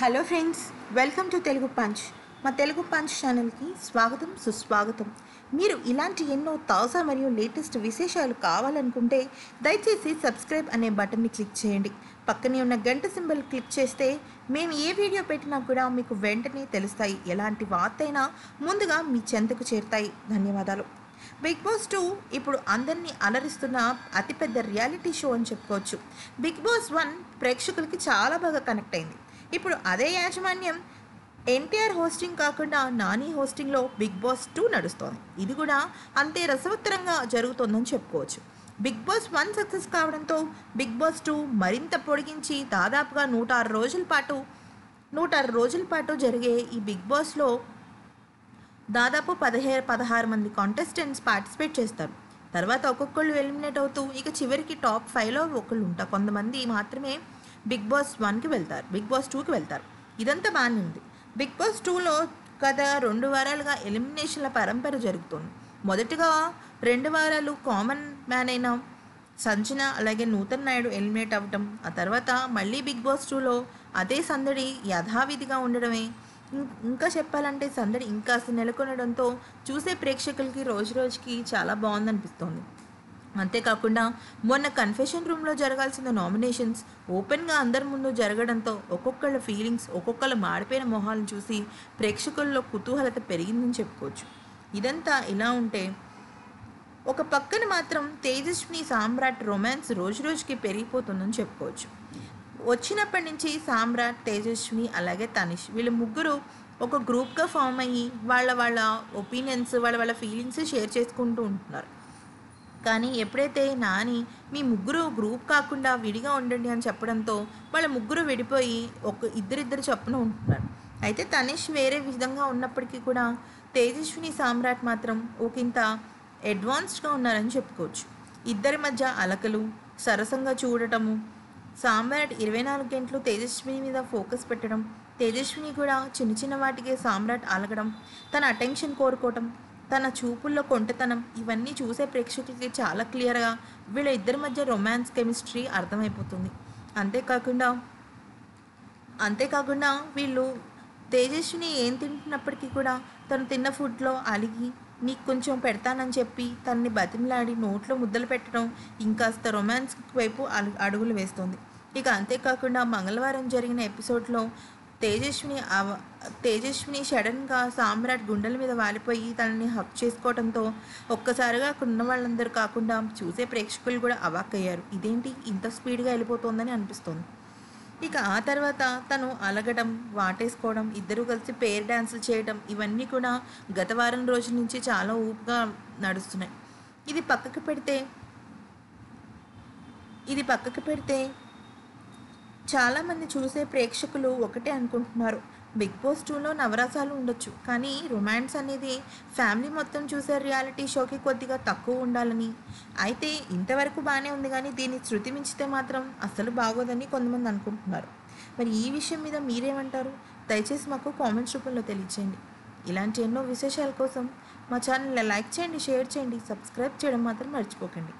Hello friends welcome to Telugu punch. మా Telugu punch ఛానల్కి స్వాగతం సుస్వాగతం. మీరు ఇలాంటి ఎన్నో తాజా మరియు లేటెస్ట్ విశేషాలు కావాలనుకుంటే దయచేసి సబ్స్క్రైబ్ అనే బటన్ని క్లిక్ చేయండి. పక్కనే ఉన్న గంట సింబల్ క్లిక్ చేస్తే మేము ఏ వీడియో పెట్టినా కూడా మీకు వెంటనే తెలుస్తాయి ఎలాంటి వార్త అయినా ముందుగా మీ చెంతకు చేరుతాయి. ధన్యవాదాలు. బిగ్ బాస్ టూ ఇప్పుడు అందరినీ అలరిస్తున్న అతిపెద్ద రియాలిటీ షో అని చెప్పుకోవచ్చు. బిగ్ బాస్ వన్ ప్రేక్షకులకి చాలా బాగా కనెక్ట్ అయింది. ఇప్పుడు అదే యాజమాన్యం ఎన్టీఆర్ హోస్టింగ్ కాకుండా నాని హోస్టింగ్లో బిగ్ బాస్ టూ నడుస్తోంది. ఇది కూడా అంతే రసవత్తరంగా జరుగుతోందని చెప్పుకోవచ్చు. బిగ్ బాస్ వన్ సక్సెస్ కావడంతో బిగ్ బాస్ టూ మరింత పొడిగించి దాదాపుగా నూట ఆరు రోజుల పాటు నూట ఆరు రోజుల పాటు జరిగే ఈ బిగ్ బాస్లో దాదాపు పదిహేను పదహారు మంది కాంటెస్టెంట్స్ పార్టిసిపేట్ చేస్తారు. తర్వాత ఒక్కొక్కళ్ళు ఎలిమినేట్ అవుతూ ఇక చివరికి టాప్ ఫైవ్లో ఒకళ్ళు ఉంటారు. కొంతమంది మాత్రమే బిగ్ బాస్ వన్కి వెళ్తారు బిగ్ బాస్ టూకి వెళ్తారు. ఇదంతా బాగానే ఉంది. బిగ్ బాస్ టూలో గత రెండు వారాలుగా ఎలిమినేషన్ల పరంపర జరుగుతుంది. మొదటిగా రెండు వారాలు కామన్ మ్యాన్ అయిన సంచన అలాగే నూతన్ నాయుడు ఎలిమినేట్ అవ్వటం ఆ తర్వాత మళ్ళీ బిగ్ బాస్ టూలో అదే సందడి యథావిధిగా ఉండడమే. ఇంకా చెప్పాలంటే సందడి ఇంకా నెలకొనడంతో చూసే ప్రేక్షకులకి రోజు రోజుకి చాలా బాగుందనిపిస్తోంది. అంతేకాకుండా మొన్న కన్ఫెషన్ రూమ్లో జరగాల్సిన నామినేషన్స్ ఓపెన్గా అందరి ముందు జరగడంతో ఒక్కొక్కళ్ళ ఫీలింగ్స్ ఒక్కొక్కళ్ళ మాడిపోయిన మొహాలను చూసి ప్రేక్షకుల్లో కుతూహలత పెరిగిందని చెప్పుకోవచ్చు. ఇదంతా ఇలా ఉంటే ఒక పక్కన మాత్రం తేజస్విని సామ్రాట్ రొమాన్స్ రోజు రోజుకి పెరిగిపోతుందని చెప్పుకోవచ్చు. వచ్చినప్పటి నుంచి సామ్రాట్ తేజస్విని అలాగే తనిష్ వీళ్ళు ముగ్గురు ఒక గ్రూప్గా ఫామ్ అయ్యి వాళ్ళ వాళ్ళ ఒపీనియన్స్ వాళ్ళ వాళ్ళ ఫీలింగ్స్ షేర్ చేసుకుంటూ ఉంటున్నారు. కానీ ఎప్పుడైతే నాని మీ ముగ్గురు గ్రూప్ కాకుండా విడిగా ఉండండి అని చెప్పడంతో వాళ్ళ ముగ్గురు విడిపోయి ఒక ఇద్దరిద్దరు చొప్పున ఉంటున్నారు. అయితే తనేష్ వేరే విధంగా ఉన్నప్పటికీ కూడా తేజస్విని సామ్రాట్ మాత్రం ఒకంత అడ్వాన్స్డ్గా ఉన్నారని చెప్పుకోవచ్చు. ఇద్దరి మధ్య అలకలు సరసంగా చూడటము సామ్రాట్ ఇరవై నాలుగు గంటలు తేజస్విని మీద ఫోకస్ పెట్టడం తేజస్విని కూడా చిన్న చిన్న వాటికే సామ్రాట్ అలగడం తన అటెన్షన్ కోరుకోవటం తన చూపుల్లో కొంటతనం ఇవన్నీ చూసే ప్రేక్షకులకి చాలా క్లియర్గా వీళ్ళ ఇద్దరి మధ్య రొమాన్స్ కెమిస్ట్రీ అర్థమైపోతుంది. అంతేకాకుండా అంతేకాకుండా వీళ్ళు తేజస్విని ఏం తింటున్నప్పటికీ కూడా తను తిన్న ఫుడ్లో అలిగి నీకు కొంచెం పెడతానని చెప్పి తనని బతిమలాడి నోట్లో ముద్దలు పెట్టడం ఇంకాస్త రొమాన్స్ వైపు అడుగులు వేస్తుంది. ఇక అంతేకాకుండా మంగళవారం జరిగిన ఎపిసోడ్లో తేజస్విని అవ తేజస్విని సడన్గా సామ్రాట్ గుండెల మీద వాలిపోయి తనని హక్ చేసుకోవడంతో ఒక్కసారిగా అక్కడ ఉన్న వాళ్ళందరూ కాకుండా చూసే ప్రేక్షకులు కూడా అవాక్కయ్యారు ఇదేంటి? ఇంత స్పీడ్గా వెళ్ళిపోతుందని అనిపిస్తుంది. ఇక ఆ తర్వాత తను అలగడం వాటేసుకోవడం ఇద్దరు కలిసి పేర్ డ్యాన్సులు చేయడం ఇవన్నీ కూడా గత వారం రోజుల నుంచి చాలా ఊపుగా నడుస్తున్నాయి. ఇది పక్కకు పెడితే ఇది పక్కకు పెడితే చాలామంది చూసే ప్రేక్షకులు ఒకటే అనుకుంటున్నారు. బిగ్ బాస్ టూలో నవరసాలు ఉండొచ్చు కానీ రొమాన్స్ అనేది ఫ్యామిలీ మొత్తం చూసే రియాలిటీ షోకి కొద్దిగా తక్కువ ఉండాలని. అయితే ఇంతవరకు బాగానే ఉంది కానీ దీన్ని శృతి మించితే మాత్రం అస్సలు బాగోదని కొంతమంది అనుకుంటున్నారు. మరి ఈ విషయం మీద మీరేమంటారు? దయచేసి మాకు కామెంట్స్ రూపంలో తెలియచేయండి. ఇలాంటి ఎన్నో విశేషాల కోసం మా ఛానల్ని లైక్ చేయండి షేర్ చేయండి సబ్స్క్రైబ్ చేయడం మాత్రం మర్చిపోకండి.